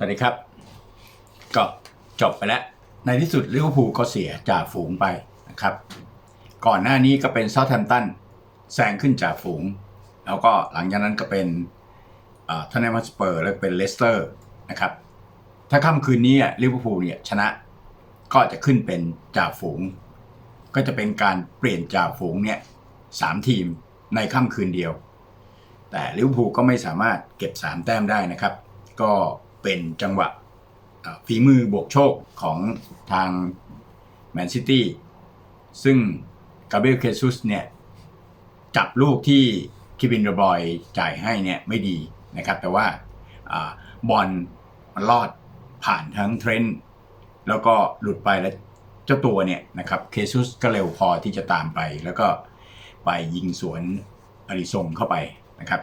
สวัสดีครับ ก็จบไปแล้ว ในที่สุดลิเวอร์พูลก็เสียจ่าฝูงไปนะครับ ก่อนหน้านี้ก็เป็นเซาท์แฮมป์ตันแซงขึ้นจ่าฝูง แล้วก็หลังจากนั้นก็เป็นทอนแนมัสเปอร์แล้วเป็นเลสเตอร์นะครับ ถ้าค่ำคืนนี้ลิเวอร์พูลเนี่ยชนะก็จะขึ้นเป็นจ่าฝูง ก็จะเป็นการเปลี่ยนจ่าฝูงเนี่ยสามทีมในค่ำคืนเดียว แต่ลิเวอร์พูลก็ไม่สามารถเก็บ3แต้มได้นะครับ ก็ เป็นจังหวะฝีมือบวกโชคของทางแมนซิตี้ซึ่งกาเบรียลเคซุสเนี่ย จับลูกที่คิบินเดบอยจ่ายให้เนี่ยไม่ดีนะครับ แต่ว่าอบอลมันลอดผ่านทั้งเทรนต์แล้วก็หลุดไปแล้วเจ้าตัวเนี่ยนะครับเคซุสก็เร็วพอที่จะตามไป แล้วก็ไปยิงสวนอาริซงเข้าไปนะครับ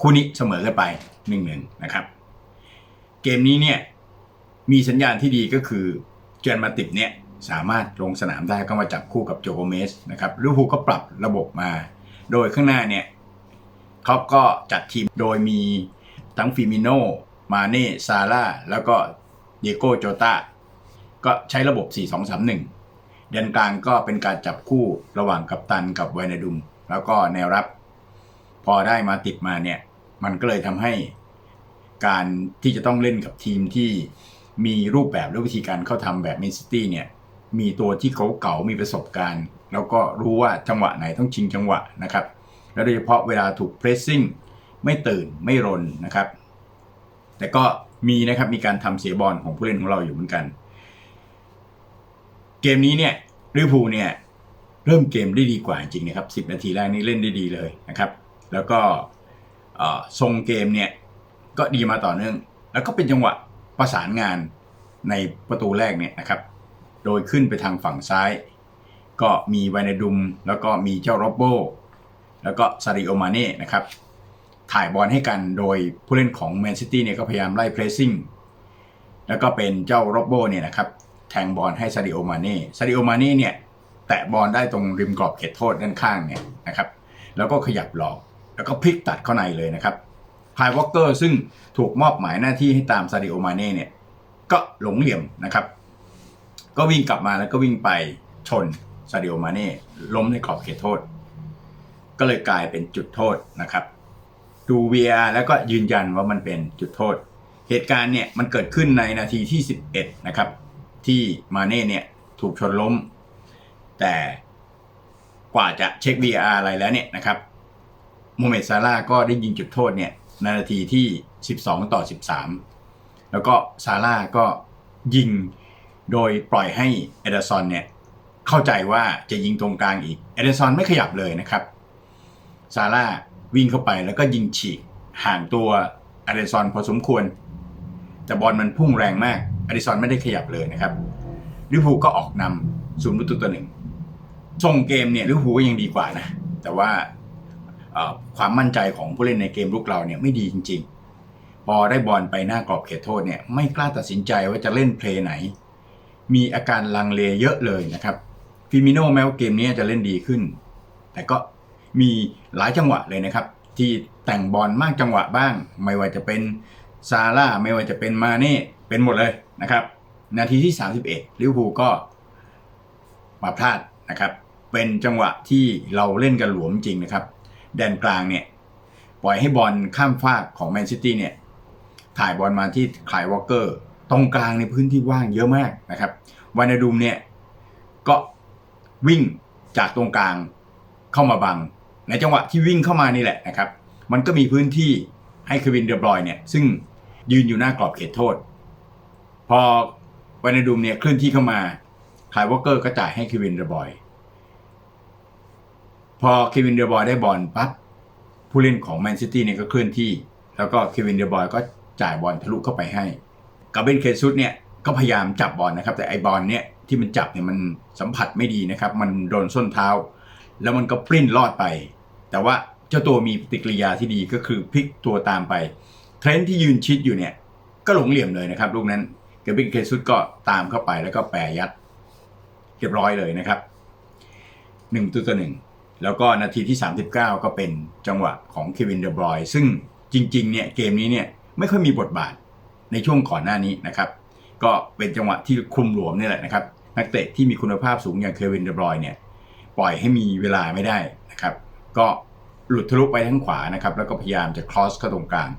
คู่นี้เสมอกันไปหนึ่งหนึ่งนะครับ เกมนี้เนี่ยมีสัญญาณที่ดีก็คือเจนมาติบเนี่ยสามารถลงสนามได้ก็มาจับคู่กับโจโกเมสนะครับลิเวอร์พูลก็ปรับระบบมา โดยข้างหน้าเนี่ยเขาก็จัดทีมโดยมีทั้งฟิมิโนมาเน่ซาร่าแล้วก็เดโกโจตาก็ใช้ระบบ 4-2-3-1เดนกลางก็เป็นการจับคู่ระหว่างกัปตันกับไวนาดุม แล้วก็แนวรับ พอได้มาติดมาเนี่ย มันก็เลยทำให้ การที่จะต้องเล่นกับทีมที่มีรูปแบบและวิธีการเข้าทำแบบแมนซิตี้เนี่ยมีตัวที่เขาเก่ามีประสบการณ์ แล้วก็รู้ว่าจังหวะไหนต้องชิงจังหวะนะครับ แล้วโดยเฉพาะเวลาถูกเพรสซิ่งไม่ตื่นไม่รนนะครับ แต่ก็มีนะครับมีการทำเสียบอลของผู้เล่นของเราอยู่เหมือนกัน เกมนี้เนี่ยลิเวอร์พูลเนี่ยเริ่มเกมได้ดีกว่าจริงนะครับ 10 นาทีแรกนี่เล่นได้ดีเลยนะครับ แล้วก็ทรงเกมเนี่ย ก็ดีมาต่อเนื่อง แล้วก็เป็นจังหวะประสานงานในประตูแรกเนี่ยนะครับ โดยขึ้นไปทางฝั่งซ้าย ก็มีไวนาดุม แล้วก็มีเจ้าโรบโบ แล้วก็ซาริโอมาเน่นะครับ ถ่ายบอลให้กันโดยผู้เล่นของแมนซิตี้เนี่ยก็พยายามไล่เพรสซิ่ง แล้วก็เป็นเจ้าโรบโบเนี่ยนะครับแทงบอลให้ซาดิโอมาเน่ ซาดิโอมาเน่เนี่ยแตะบอลได้ตรงริมกรอบเขตโทษด้านข้างเนี่ยนะครับ แล้วก็ขยับหลอก แล้วก็พลิกตัดเข้าในเลยนะครับ พายวอลเกอร์ซึ่งถูกมอบหมายหน้าที่ให้ตามซาดิโอมาเน่เนี่ย ก็หลงเหลี่ยมนะครับ ก็วิ่งกลับมาแล้วก็วิ่งไปชนซาดิโอมาเน่ล้มในกรอบเขตโทษ ก็เลยกลายเป็นจุดโทษนะครับ ดู VR แล้วก็ยืนยันว่ามันเป็นจุดโทษ เหตุการณ์เนี่ยมันเกิดขึ้นในนาทีที่ 11 นะครับ ที่มาเน่เนี่ยถูกชนล้ม แต่กว่าจะเช็ค VR อะไรแล้วเนี่ยนะครับโมเมดซาร่าก็ได้ยิงจุดโทษเนี่ย ในนาทีที่ 12 ต่อ 13 แล้วก็ซาร่าก็ยิงโดยปล่อยให้เอเดอร์ซอนเนี่ยเข้าใจว่าจะยิงตรงกลางอีกเอเดอร์ซอนไม่ขยับเลยนะครับซาร่าวิ่งเข้าไปแล้วก็ยิงฉีกห่างตัวเอเดอร์ซอนพอสมควร แต่บอลมันพุ่งแรงมากเอเดิซอนไม่ได้ขยับเลยนะครับลิเวอร์พูลก็ออกนำศูนย์ประตูต่อหนึ่งทรงเกมเนี่ยลิเวอร์พูลก็ยังดีกว่านะ แต่ว่า ความมั่นใจของผู้เล่นในเกมลุกเราเนี่ยไม่ดีจริง ๆ พอได้บอลไปหน้ากรอบเขตโทษเนี่ยไม่กล้าตัดสินใจว่าจะเล่นเพลย์ไหน มีอาการลังเลเยอะเลยนะครับฟิมิโนแม้ว่าเกมนี้จะเล่นดีขึ้น แต่ก็มีหลายจังหวะเลยนะครับ ที่แต่งบอลมากจังหวะบ้าง ไม่ว่าจะเป็นซาร่าไม่ว่าจะเป็นมาเน่เป็นหมดเลยนะครับ นาทีที่ 31ลิเวอร์พูลก็มาพลาดนะครับ เป็นจังหวะที่เราเล่นกันหลวมจริงนะครับ แดนกลางเนี่ยปล่อยให้บอลข้ามฟากของแมนซิตี้เนี่ยถ่ายบอลมาที่คายวอลเกอร์ ตรงกลางในพื้นที่ว่างเยอะมากนะครับวานาดุมเนี่ยก็วิ่งจากตรงกลางเข้ามาบัง ในจังหวะที่วิ่งเข้ามานี่แหละนะครับ มันก็มีพื้นที่ให้ควินเดอบรอยเนี่ยซึ่งยืนอยู่หน้ากรอบเขตโทษ พอวานาดุมเนี่ยเคลื่อนที่เข้ามาคายวอลเกอร์ก็จ่ายให้ควินเดอบรอย พอเควินเดอบอยได้บอลปั๊บผู้เล่นของแมนซิตี้เนี่ยก็เคลื่อนที่ แล้วก็เควินเดอบอยก็จ่ายบอลทะลุเข้าไปให้กาเบนเคซุสเนี่ยก็พยายามจับบอลนะครับ แต่ไอบอลเนี่ยที่มันจับเนี่ยมันสัมผัสไม่ดีนะครับ มันโดนส้นเท้า แล้วมันก็ปริ้นลอดไป แต่ว่าเจ้าตัวมีปฏิกิริยาที่ดีก็คือพลิกตัวตามไป เทรนที่ยืนชิดอยู่เนี่ยก็หลงเหลี่ยมเลยนะครับลูกนั้นเกบินเคซุสก็ตามเข้าไปแล้วก็แปรยัดเรียบร้อยเลยนะครับหนึ่งตัวต่อหนึ่ง แล้วก็นาทีที่ 39 ก็เป็นจังหวะของเควินเดอบรอยซึ่งจริงๆเนี่ยเกมนี้เนี่ยไม่ค่อยมีบทบาทในช่วงก่อนหน้านี้นะครับ ก็เป็นจังหวะที่คลุมหลวมนี่แหละนะครับ นักเตะที่มีคุณภาพสูงอย่างเควินเดบรอยเนี่ยปล่อยให้มีเวลาไม่ได้นะครับ ก็หลุดทะลุไปทั้งขวานะครับ แล้วก็พยายามจะครอสเข้าตรงกลาง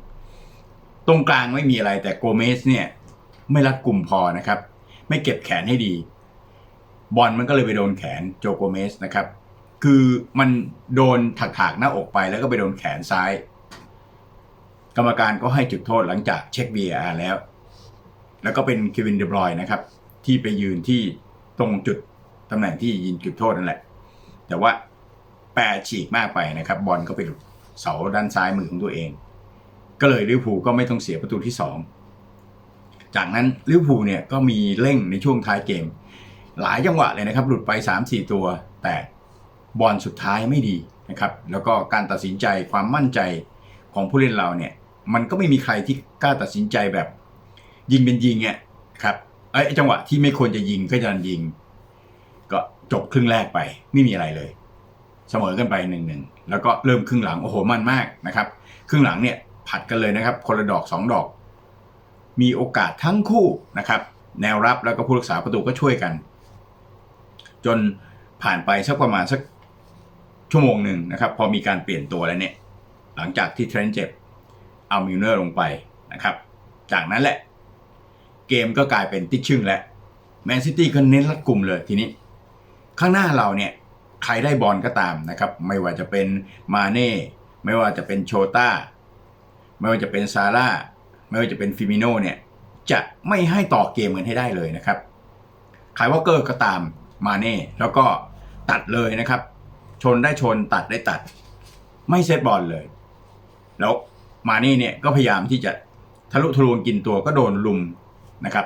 ตรงกลางไม่มีอะไรแต่โกเมสเนี่ยไม่รัดกลุ่มพอนะครับ ไม่เก็บแขนให้ดี บอลมันก็เลยไปโดนแขนโจโกเมสนะครับ คือมันโดนถักๆหน้าอกไปแล้วก็ไปโดนแขนซ้าย กรรมการก็ให้จุดโทษหลังจากเช็ค VAR แล้ว แล้วก็เป็นเควินเดบรอยนะครับ ที่ไปยืนที่ตรงจุดตำแหน่งที่ยิงจุดโทษนั่นแหละ แต่ว่าแปรฉีกมากไปนะครับ บอลก็ไปหลุดเสาด้านซ้ายมือของตัวเอง ก็เลยลิเวอร์พูลก็ไม่ต้องเสียประตูที่ 2 จากนั้นลิเวอร์พูลเนี่ยก็มีเร่งในช่วงท้ายเกม หลายจังหวะเลยนะครับ หลุดไป 3-4 ตัวแต่ บอลสุดท้ายไม่ดีนะครับแล้วก็การตัดสินใจความมั่นใจของผู้เล่นเราเนี่ยมันก็ไม่มีใครที่กล้าตัดสินใจแบบ ยิงเป็นยิงเนี่ยครับไอ้จังหวะที่ไม่ควรจะยิงก็จะยิง ก็จบครึ่งแรกไปไม่มีอะไรเลย เสมอกันไปหนึ่งหนึ่งแล้วก็เริ่มครึ่งหลังโอ้โหมันมากนะครับ ครึ่งหลังเนี่ยผัดกันเลยนะครับ คนละดอกสองดอก มีโอกาสทั้งคู่นะครับ แนวรับแล้วก็ผู้รักษาประตูก็ช่วยกัน จนผ่านไปสักประมาณสัก ชั่วโมงหนึ่งนะครับพอมีการเปลี่ยนตัวแล้วเนี่ยหลังจากที่เทรนต์เจ็บเอามิลเนอร์ลงไปนะครับ จากนั้นแหละ เกมก็กลายเป็นติดชึ่งแล้วแมนซิตี้ก็เน้นรัดกลุ่มเลยทีนี้ ข้างหน้าเราเนี่ยใครได้บอลก็ตามนะครับ ไม่ว่าจะเป็นมาเน่ไม่ว่าจะเป็นโชต้าไม่ว่าจะเป็นซาร่าไม่ว่าจะเป็นฟิมิโนเนี่ยจะไม่ให้ต่อเกมกันให้ได้เลยนะครับคายวอเกอร์ก็ตามมาเน่แล้วก็ตัดเลยนะครับ ชนได้ชนตัดได้ตัด ไม่เซตบอลเลย แล้วมาเน่เนี่ยก็พยายามที่จะทะลุทะลวงกินตัวก็โดนลุมนะครับ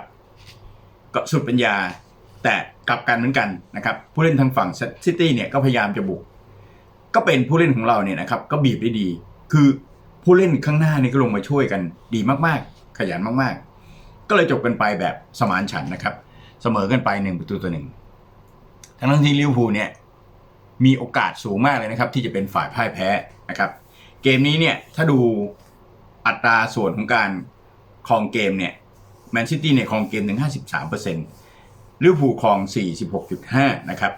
ก็สุดปัญญา แต่กลับกันเหมือนกันนะครับผู้เล่นทางฝั่งซิตี้เนี่ยก็พยายามจะบุก ก็เป็นผู้เล่นของเราเนี่ยนะครับ ก็บีบได้ดี คือผู้เล่นข้างหน้านี่ก็ลงมาช่วยกัน ดีมากๆ ขยันมากๆ ก็เลยจบกันไปแบบสมานฉันนะครับ เสมอกันไปหนึ่งประตูต่อหนึ่งทั้งนั้นที่ลิเวอร์พูลเนี่ย มีโอกาสสูงมากเลยนะครับ ที่จะเป็นฝ่ายพ่ายแพ้นะครับ เกมนี้เนี่ยถ้าดูอัตราส่วนของการครองเกมเนี่ยแมนซิตี้เนี่ยครองเกมถึง 53%ลิเวอร์พูลครอง 46.5 นะครับ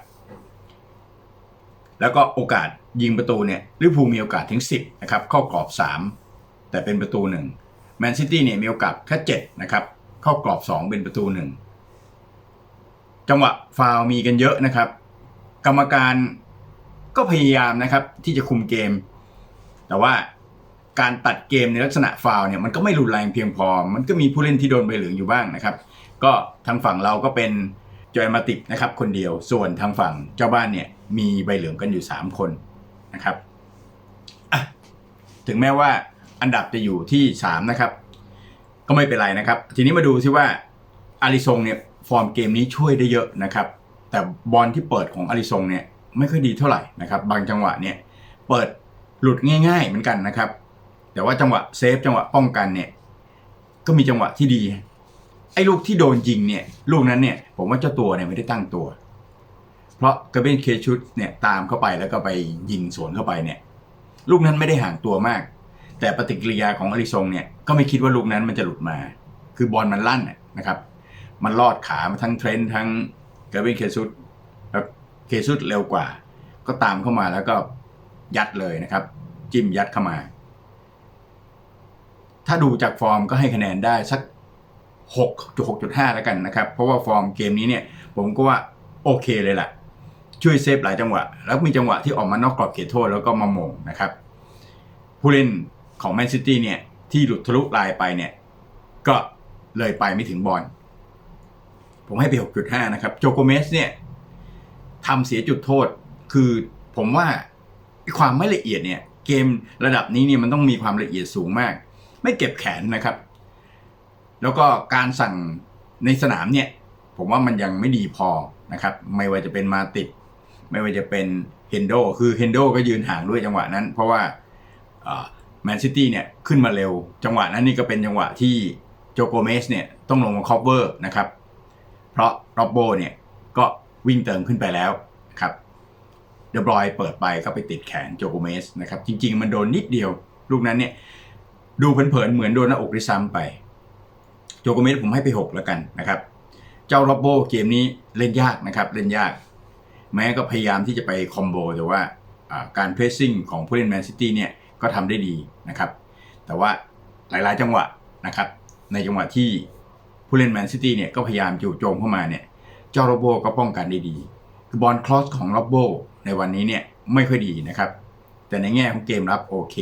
แล้วก็โอกาสยิงประตูเนี่ยลิเวอร์พูลมีโอกาสถึง 10 นะครับ เข้ากรอบ 3 แต่เป็นประตูหนึ่งแมนซิตี้เนี่ยมีโอกาสแค่ 7 นะครับ เข้ากรอบ 2 เป็นประตูหนึ่งจังหวะฟาวล์มีกันเยอะนะครับ กรรมการ ก็พยายามนะครับที่จะคุมเกม แต่ว่าการตัดเกมในลักษณะฟาวเนี่ยมันก็ไม่รุนแรงเพียงพอ มันก็มีผู้เล่นที่โดนใบเหลืองอยู่บ้างนะครับ ก็ทางฝั่งเราก็เป็นจอยมาติกนะครับคนเดียว ส่วนทางฝั่งเจ้าบ้านเนี่ยมีใบเหลืองกันอยู่ 3 คนนะครับ ถึงแม้ว่าอันดับจะอยู่ที่ 3 นะครับ ก็ไม่เป็นไรนะครับ ทีนี้มาดูซิว่าอาริซงเนี่ยฟอร์มเกมนี้ช่วยได้เยอะนะครับ แต่บอลที่เปิดของอาริซงเนี่ย ไม่ค่อยดีเท่าไหร่นะครับ บางจังหวะเนี่ยเปิดหลุดง่าย ๆ เหมือนกันนะครับ แต่ว่าจังหวะเซฟจังหวะป้องกันเนี่ยก็มีจังหวะที่ดี ไอ้ลูกที่โดนยิงเนี่ยลูกนั้นเนี่ยผมว่าเจ้าตัวเนี่ยไม่ได้ตั้งตัว เพราะกระเบนเคชุดเนี่ยตามเข้าไปแล้วก็ไปยิงสวนเข้าไปเนี่ยลูกนั้นไม่ได้ห่างตัวมาก แต่ปฏิกิริยาของอาริซงเนี่ยก็ไม่คิดว่าลูกนั้นมันจะหลุดมา คือบอลมันลั่นนะครับ มันลอดขามาทั้งเทรนทั้งกระเบนเคชุด เคชุดเร็วกว่า ก็ตามเข้ามาแล้วก็ยัดเลยนะครับ จิ้มยัดเข้ามา ถ้าดูจากฟอร์มก็ให้คะแนนได้สัก 6.6.5 แล้วกันนะครับ เพราะว่าฟอร์มเกมนี้เนี่ย ผมก็ว่าโอเคเลยแหละช่วยเซฟหลายจังหวะ แล้วมีจังหวะที่ออกมานอกกรอบเขตโทษแล้วก็มาโมงนะครับ ผู้เล่นของแมนซิตี้เนี่ยที่หลุดทะลุลายไปเนี่ย ก็เลยไปไม่ถึงบอลผมให้ไป 6.5 นะครับ โจโกเมสเนี่ย ทำเสียจุดโทษ คือผมว่าความไม่ละเอียดเนี่ยเกมระดับนี้เนี่ยมันต้องมีความละเอียดสูงมาก ไม่เก็บแขนนะครับ แล้วก็การสั่งในสนามเนี่ย ผมว่ามันยังไม่ดีพอนะครับ ไม่ว่าจะเป็นมาติด ไม่ว่าจะเป็นเฮนโดคือเฮนโดก็ยืนห่างด้วยจังหวะนั้น เพราะว่าแมนซิตี้เนี่ยขึ้นมาเร็ว จังหวะนั้นนี่ก็เป็นจังหวะที่โจโกเมสเนี่ยต้องลงมาคอฟเวอร์นะครับ เพราะโรบโบเนี่ยก็ วิ่งเติมขึ้นไปแล้วครับเดบรอยเปิดไปก็ไปติดแขนโจโกเมสนะครับจริง ๆ มันโดนนิดเดียว ลูกนั้นเนี่ยดูเผินๆเหมือนโดนหน้าอกด้วยซ้ำไป โจโกเมสผมให้ไป 6 แล้วกันนะครับ เจ้าโรบโบเกมนี้เล่นยากนะครับเล่นยาก แม้ก็พยายามที่จะไปคอมโบแต่ว่าการเพรสซิ่งของผู้เล่นแมนซิตี้เนี่ยก็ทำได้ดีนะครับ แต่ว่าหลายๆจังหวะนะครับในจังหวะที่ผู้เล่นแมนซิตี้เนี่ยก็พยายามจู่โจมเข้ามาเนี่ย เจ้าโรบโบก็ป้องกันได้ดีบอลคลอสของโรบโบในวันนี้เนี่ยไม่ค่อยดีนะครับ แต่ในแง่ของเกมรับโอเค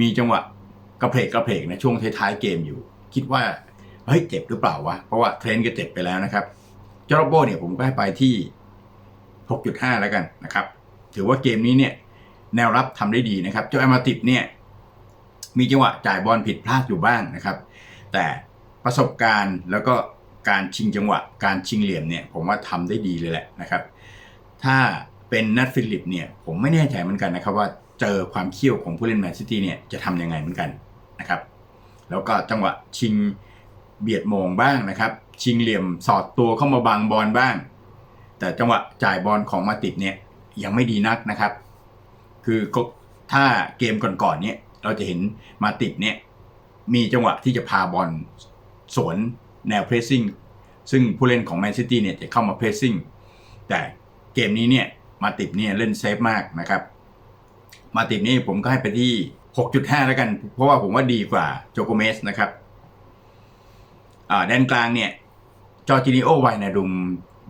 มีจังหวะกระเพกกระเพกในช่วงท้ายๆเกมอยู่ คิดว่าเฮ้ยเจ็บหรือเปล่าวะ เพราะว่าเทรนต์ก็เจ็บไปแล้วนะครับเจ้าโรบโบเนี่ยผมก็ให้ไปที่ 6.5 แล้วกันนะครับ ถือว่าเกมนี้เนี่ยแนวรับทำได้ดีนะครับ เจ้าแอมาติดเนี่ยมีจังหวะจ่ายบอลผิดพลาดอยู่บ้างนะครับ แต่ประสบการณ์แล้วก็ การชิงจังหวะ การชิงเหลี่ยมเนี่ยผมว่าทำได้ดีเลยแหละนะครับ ถ้าเป็นนัทฟิลิปเนี่ยผมไม่แน่ใจเหมือนกันนะครับว่าเจอความเขี้ยวของผู้เล่นแมนซิตี้เนี่ยจะทำยังไงเหมือนกันนะครับ แล้วก็จังหวะชิงเบียดโมงบ้างนะครับ ชิงเหลี่ยมสอดตัวเข้ามาบังบอลบ้าง แต่จังหวะจ่ายบอลของมาติดเนี่ยยังไม่ดีนักนะครับ คือก็ถ้าเกมก่อนๆเนี่ยเราจะเห็นมาติดเนี่ยมีจังหวะที่จะพาบอลสวน แนวเพรสซิ่งซึ่งผู้เล่นของแมนซิตี้เนี่ยจะเข้ามาเพรสซิ่งแต่เกมนี้เนี่ยมาติดเนี่ยเล่นเซฟมากนะครับมาติดนี่ผมก็ให้ไปที่ 6.5 แล้วกัน เพราะว่าผมว่าดีกว่าโจโกเมสนะครับแดนกลางเนี่ยจอร์จินิโอไวนาดุม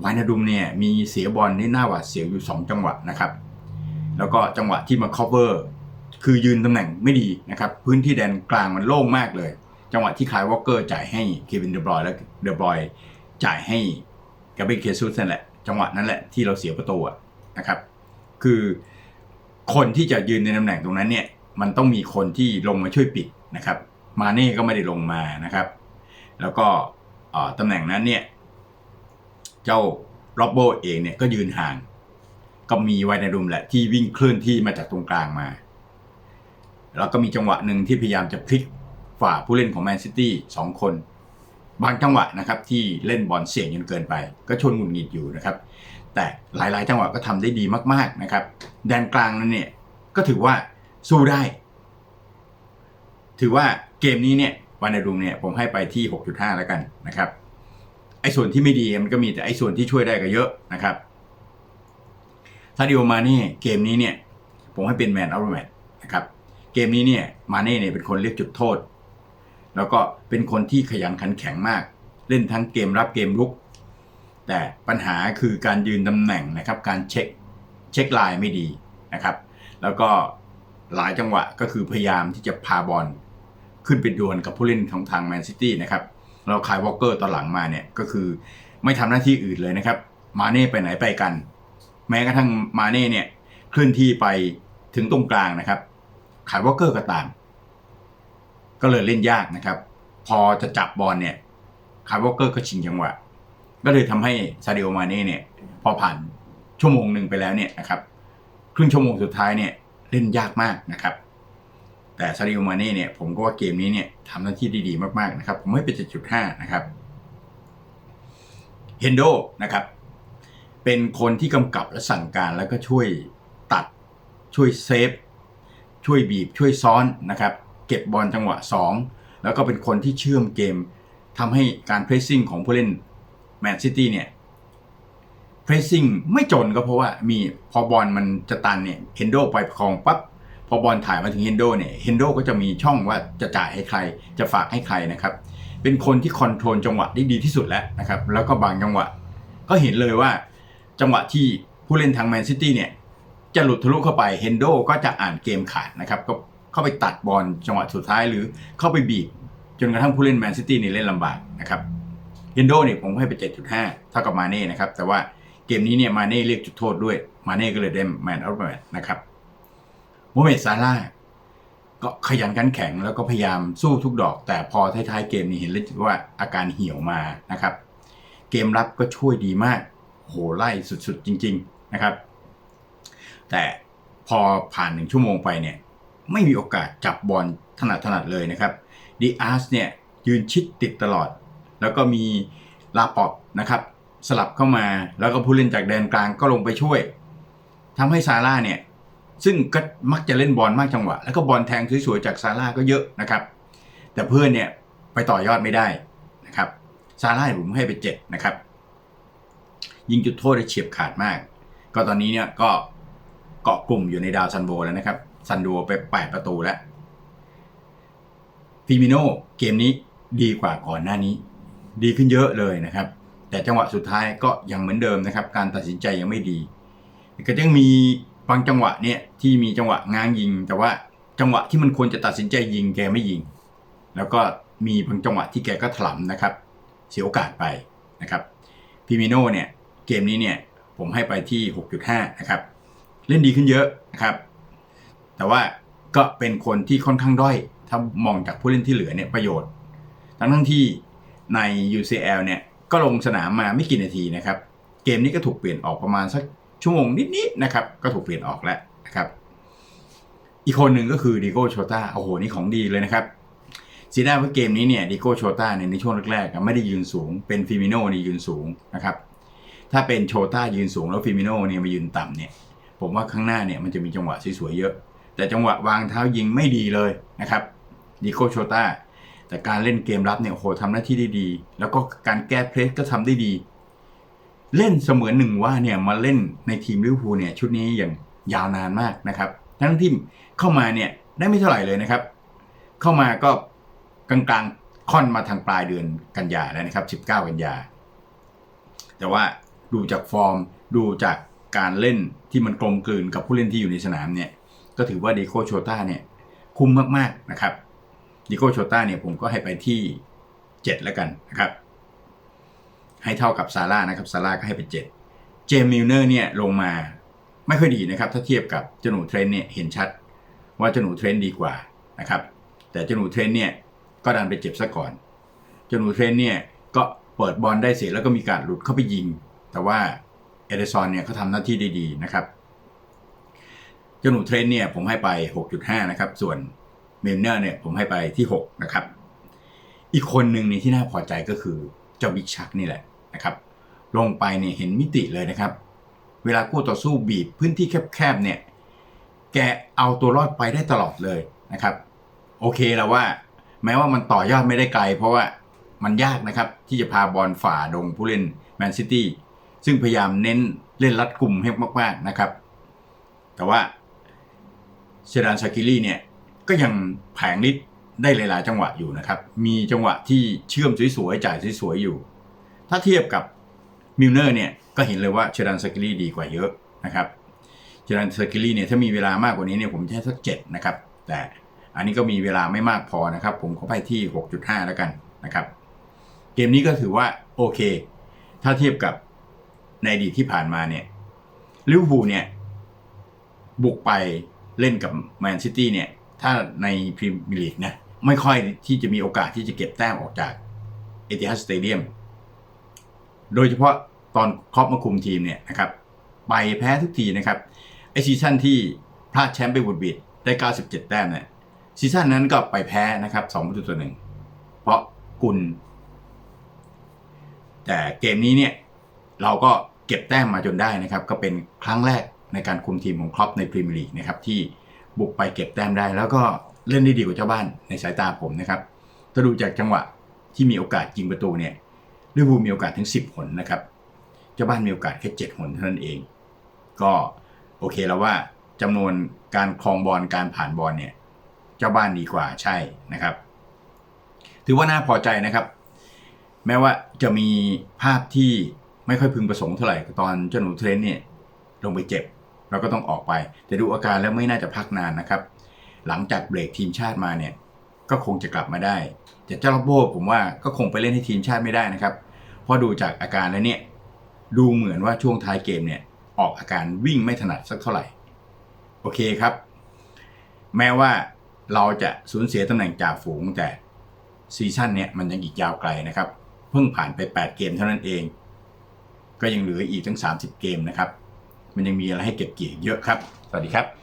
ไวนาดุมเนี่ยมีเสียบอลนี่น่าหวาดเสียวอยู่ 2 จังหวะนะครับ แล้วก็จังหวะที่มา cover คือยืนตำแหน่งไม่ดีนะครับ พื้นที่แดนกลางมันโล่งมากเลย จังหวะที่คายวอลเกอร์จ่ายให้เควินเดบรอยและเดบรอยจ่ายให้กาเบรียลเคซุสนั่นแหละ จังหวะนั้นแหละที่เราเสียประตูอะนะครับ คือคนที่จะยืนในตำแหน่งตรงนั้นเนี่ย มันต้องมีคนที่ลงมาช่วยปิดนะครับ มาเน่ก็ไม่ได้ลงมานะครับ แล้วก็ตำแหน่งนั้นเนี่ย เจ้าโรบโบเองเนี่ยก็ยืนห่าง ก็มีไวนาดุมแหละที่วิ่งเคลื่อนที่มาจากตรงกลางมา แล้วก็มีจังหวะหนึ่งที่พยายามจะพลิก ฝ่าผู้เล่นของแมนซิตี้สองคน บางจังหวะนะครับที่เล่นบอลเสี่ยงจนเกินไป ก็ชนหงุดหงิดอยู่นะครับ แต่หลายๆ จังหวะก็ทำได้ดีมากๆนะครับแดนกลางนั้นเนี่ยก็ถือว่าสู้ได้ ถือว่าเกมนี้เนี่ยวานาดุมเนี่ยผมให้ไปที่ 6.5 แล้วกันนะครับไอ้ส่วนที่ไม่ดีมันก็มีแต่ไอ้ส่วนที่ช่วยได้ก็เยอะนะครับซาดิโอมาเน่เกมนี้เนี่ยผมให้เป็นแมนออฟแมนนะครับเกมนี้เนี่ยมาเน่เนี่ยเป็นคนเรียกจุดโทษ แล้วก็เป็นคนที่ขยันขันแข็งมาก เล่นทั้งเกมรับเกมรุก แต่ปัญหาคือการยืนตำแหน่งนะครับ การเช็คเช็คลน์ไม่ดีนะครับ แล้วก็หลายจังหวะก็คือพยายามที่จะพาบอลขึ้นไปดวลกับผู้เล่นของทางแมนซิตี้นะครับเราขายวอลเกอร์ตอนหลังมาเนี่ยก็คือไม่ทำหน้าที่อื่นเลยนะครับ มาเน่ไปไหนไปกัน แม้กระทั่งมาเน่เนี่ยเคลื่อนที่ไปถึงตรงกลางนะครับขายวอลเกอร์ก็ตาม ก็เลยเล่นยากนะครับ พอจะจับบอลเนี่ยคายวอเกอร์ก็ชิงจังหวะ ก็เลยทำให้ซาดิโอมาเน่เนี่ย พอผ่านชั่วโมงหนึ่งไปแล้วเนี่ยนะครับครึ่งชั่วโมงสุดท้ายเนี่ยเล่นยากมากนะครับ แต่ซาดิโอมาเน่เนี่ยผมก็ว่าเกมนี้เนี่ยทำหน้าที่ด้ดีมากๆนะครับ ผมให้เป็น7.5 นะครับเฮนโดนะครับเป็นคนที่กำกับและสั่งการแล้วก็ช่วยตัดช่วยเซฟ ช่วยบีบช่วยซ้อนนะครับ ก็บบอลจังหวะ 2 แล้วก็เป็นคนที่เชื่อมเกมทำให้การเพรสซิ่งของผู้เล่นแมนซิตี้เนี่ยเพรสซิ่งไม่จนก็เพราะว่ามีพอบอลมันจะตันเนี่ยเฮนโดไปประคองปั๊บพอบอลถ่ายมาถึงเฮนโดเนี่ยเฮนโดก็จะมีช่องว่าจะจ่ายให้ใคร จะฝากให้ใครนะครับ เป็นคนที่คอนโทรลจังหวะได้ดีที่สุดแล้วนะครับ แล้วก็บางจังหวะ ก็เห็นเลยว่าจังหวะที่ผู้เล่นทางแมนซิตี้เนี่ยจะหลุดทะลุเข้าไปเฮนโดก็จะอ่านเกมขาดนะครับก็ เข้าไปตัดบอลจังหวะสุดท้ายหรือเข้าไปบีบจนกระทั่งผู้เล่นแมนซิตี้นี่เล่นลำบากนะครับเฮนโดเนี่ยผมให้ไป 7.5 เท่ากับมาเน่นะครับ แต่ว่าเกมนี้เนี่ยมาเน่เรียกจุดโทษด้วย มาเน่ก็เลยได้แมนออฟแมนนะครับโมเมดซาร่าก็ขยันขันแข็งแล้วก็พยายามสู้ทุกดอก แต่พอท้ายๆเกมนี้เห็นเลยว่าอาการเหี่ยวมานะครับ เกมรับก็ช่วยดีมาก โหไล่สุดๆจริง ๆนะครับ แต่พอผ่านหนึ่งชั่วโมงไปเนี่ย ไม่มีโอกาสจับบอลถนัดถนัดเลยนะครับดีอาร์สเนี่ยยืนชิดติดตลอด แล้วก็มีลาปอตนะครับสลับเข้ามาแล้วก็ผู้เล่นจากแดนกลางก็ลงไปช่วยทำให้ซาร่าเนี่ยซึ่งก็มักจะเล่นบอลมากจังหวะ แล้วก็บอลแทงสวยๆจากซาร่าก็เยอะนะครับ แต่เพื่อนเนี่ยไปต่อยอดไม่ได้นนะครับซาร่าผมให้ไปเจ็ดนะครับยิงจุดโทษได้เฉียบขาดมาก ก็ตอนนี้เนี่ยก็เกาะกลุ่มอยู่ในดาวซันโบแล้วนะครับ ซันโดไปแปดประตูแล้วฟิมิโนเกมนี้ดีกว่าก่อนหน้านี้ ดีขึ้นเยอะเลยนะครับ แต่จังหวะสุดท้ายก็ยังเหมือนเดิมนะครับ การตัดสินใจยังไม่ดี ก็ยังมีบางจังหวะเนี่ยที่มีจังหวะง้างยิง แต่ว่าจังหวะที่มันควรจะตัดสินใจยิงแกไม่ยิง แล้วก็มีบางจังหวะที่แกก็ถลำนะครับ เสียโอกาสไปนะครับพิมิโนเนี่ยเกมนี้เนี่ยผมให้ไปที่ 6.5 นะครับ เล่นดีขึ้นเยอะนะครับ แต่ว่าก็เป็นคนที่ค่อนข้างด้อย ถ้ามองจากผู้เล่นที่เหลือเนี่ยประโยชน์ ทั้งทั้งที่ใน UCL เนี่ยก็ลงสนามมาไม่กี่นาทีนะครับ เกมนี้ก็ถูกเปลี่ยนออกประมาณสักชั่วโมงนิดๆนะครับ ก็ถูกเปลี่ยนออกแล้วนะครับ อีกคนหนึ่งก็คือดิโก้โชตาโอ้โหนี่ของดีเลยนะครับสีหน้าว่าเกมนี้เนี่ยดิโก้โชตาเนี่ยในช่วงแรกๆไม่ได้ยืนสูง เป็นฟิมิโน่นี่ยืนสูงนะครับ ถ้าเป็นโชต้ายืนสูงแล้วฟิมิโน่เนี่ยมายืนต่ำเนี่ย ผมว่าข้างหน้าเนี่ยมันจะมีจังหวะสวยๆเยอะ แต่จังหวะวางเท้ายิงไม่ดีเลยนะครับดิโกโชต้าแต่การเล่นเกมรับเนี่ยโอ้โหทำหน้าที่ได้ดี แล้วก็การแก้เพลสก็ทำได้ดี เล่นเสมือนหนึ่งว่าเนี่ยมาเล่นในทีมลิเวอร์พูลเนี่ยชุดนี้อย่างยาวนานมากนะครับ ทั้งที่เข้ามาเนี่ยได้ไม่เท่าไหร่เลยนะครับ เข้ามาก็กลางๆค่อนมาทางปลายเดือนกันยาแล้วนะครับ 19 กันยา แต่ว่าดูจากฟอร์มดูจากการเล่นที่มันกลมกลืนกับผู้เล่นที่อยู่ในสนามเนี่ย ก็ถือว่าดิโกโชต้าเนี่ยคุ้มมากๆนะครับดิโกโชต้าเนี่ยผมก็ให้ไปที่ 7 แล้วกันนะครับ ให้เท่ากับซาร่านะครับซาร่าก็ให้ไป 7 เจมมิลเนอร์เนี่ยลงมาไม่ค่อยดีนะครับ ถ้าเทียบกับเจาหนูเทรนเนี่ยเห็นชัดว่าเจาหนูเทรนดีกว่านะครับ แต่เจาหนูเทรนเนี่ยก็ดันไปเจ็บซะก่อนเจาหนูเทรนเนี่ยก็เปิดบอลได้เสร็จแล้วก็มีการหลุดเข้าไปยิง แต่ว่าเอเดซอนเนี่ยเขาทำหน้าที่ได้ดีนะครับ เจ้าหนูเทรนเนี่ยผมให้ไป 6.5 นะครับ ส่วนเมลเนอร์เนี่ยผมให้ไปที่ 6 นะครับ อีกคนหนึ่งนี่ที่น่าพอใจก็คือเจ้าบิ๊กชักนี่แหละนะครับ ลงไปเนี่ยเห็นมิติเลยนะครับ เวลาคู่ต่อสู้บีบพื้นที่แคบๆเนี่ย แกเอาตัวรอดไปได้ตลอดเลยนะครับ โอเคแล้วว่า แม้ว่ามันต่อยอดไม่ได้ไกล เพราะว่ามันยากนะครับที่จะพาบอลฝ่าดงผู้เล่นแมนซิตี้ซึ่งพยายามเน้นเล่นรัดกลุ่มให้มากๆนะครับ แต่ว่า เชดานซากิลี่เนี่ยก็ยังแผงฤทธิ์ได้หลาย ๆ จังหวะอยู่นะครับ มีจังหวะที่เชื่อมสวยๆจ่ายสวยๆอยู่ ถ้าเทียบกับมิลเนอร์เนี่ยก็เห็นเลยว่าเชดานซากิลี่ดีกว่าเยอะนะครับเชดานซากิลี่เนี่ยถ้ามีเวลามากกว่านี้เนี่ยผมให้สักเจ็ดนะครับ แต่อันนี้ก็มีเวลาไม่มากพอนะครับ ผมก็ไปที่ 6.5 แล้วกันนะครับ เกมนี้ก็ถือว่าโอเค ถ้าเทียบกับในอดีตที่ผ่านมาเนี่ยลิเวอร์พูลเนี่ยบุกไป เล่นกับแมนซิตี้เนี่ย ถ้าในพรีเมียร์ลีกนะ ไม่ค่อยที่จะมีโอกาสที่จะเก็บแต้มออกจากเอติฮัดสเตเดียมโดยเฉพาะตอนครอปมาคุมทีมเนี่ยนะครับ ไปแพ้ทุกทีนะครับไอซีซั่นที่พลาดแชมป์ไปบุดบิดได้ 97 แต้มเนี่ยซีซั่นนั้นก็ไปแพ้นะครับ2ประตูต่อหนึ่งเพราะกุลแต่เกมนี้เนี่ยเราก็เก็บแต้มมาจนได้นะครับ ก็เป็นครั้งแรก ในการคุมทีมของครอปในพรีเมียร์ลีกนะครับที่บุกไปเก็บแต้มได้ แล้วก็เล่นได้ดีกว่าเจ้าบ้านในสายตาผมนะครับถ้าดูจากจังหวะที่มีโอกาสยิงประตูเนี่ยลิเวอร์พูลมีโอกาสถึง 10 หนนะครับ เจ้าบ้านมีโอกาสแค่ 7 หนเท่านั้นเอง ก็โอเคแล้วว่าจำนวนการครองบอลการผ่านบอลเนี่ยเจ้าบ้านดีกว่าใช่นะครับ ถือว่าน่าพอใจนะครับ แม้ว่าจะมีภาพที่ไม่ค่อยพึงประสงค์เท่าไหร่ตอนเจ้าหนูเทรนเนี่ยลงไปเจ็บ เราก็ต้องออกไป แต่ดูอาการแล้วไม่น่าจะพักนานนะครับ หลังจากเบรกทีมชาติมาเนี่ยก็คงจะกลับมาได้ แต่เจ้าลอบโบผมว่าก็คงไปเล่นให้ทีมชาติไม่ได้นะครับเพราะดูจากอาการแล้วเนี่ยดูเหมือนว่าช่วงท้ายเกมเนี่ยออกอาการวิ่งไม่ถนัดสักเท่าไหร่ โอเคครับ แม้ว่าเราจะสูญเสียตำแหน่งจ่าฝูงแต่ซีซั่นเนี่ยมันยังอีกยาวไกลนะครับ เพิ่งผ่านไป 8 เกมเท่านั้นเอง ก็ยังเหลืออีกทั้ง 30 เกมนะครับ มันยังมีอะไรให้เก็บเกี่ยวเยอะครับ สวัสดีครับ